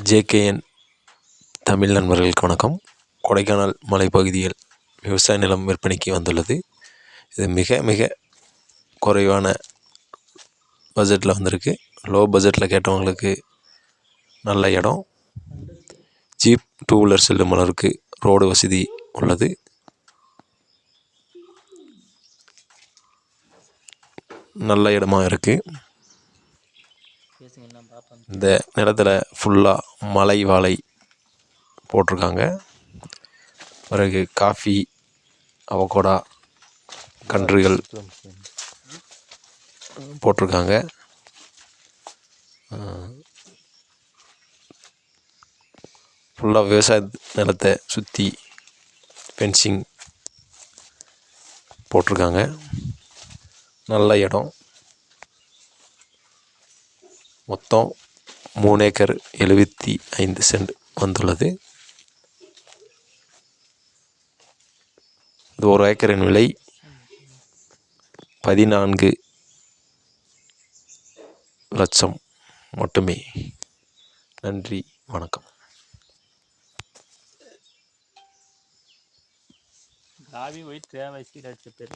JKN Tamil நண்பர்களுக்கு வணக்கம். கொடைக்கானல் மலைப்பகுதியில் விவசாய நிலம் விற்பனைக்கு வந்துள்ளது. இது மிக மிக குறைவான பட்ஜெட்டில் வந்திருக்கு. லோ பட்ஜெட்டில் கேட்டவங்களுக்கு நல்ல இடம். ஜீப் டூ வீலர் செல்லும் அளவுக்கு ரோடு வசதி உள்ளது. நல்ல இடமா இருக்குது இந்த நிலத்தில் ஃபுல்லாக மலை வாழை போட்டிருக்காங்க. பிறகு காஃபி அவகோடா கன்றுகள் போட்டிருக்காங்க. ஃபுல்லாக விவசாய நிலத்தை சுற்றி ஃபென்சிங் போட்டிருக்காங்க. நல்ல இடம். மொத்தம் மூணு ஏக்கர் எழுபத்தி ஐந்து சென்ட் வந்துள்ளது. இது ஒரு ஏக்கரின் விலை பதினான்கு லட்சம் மட்டுமே. நன்றி வணக்கம். காவி ஒயிட் தேவை அடிச்ச பேர்.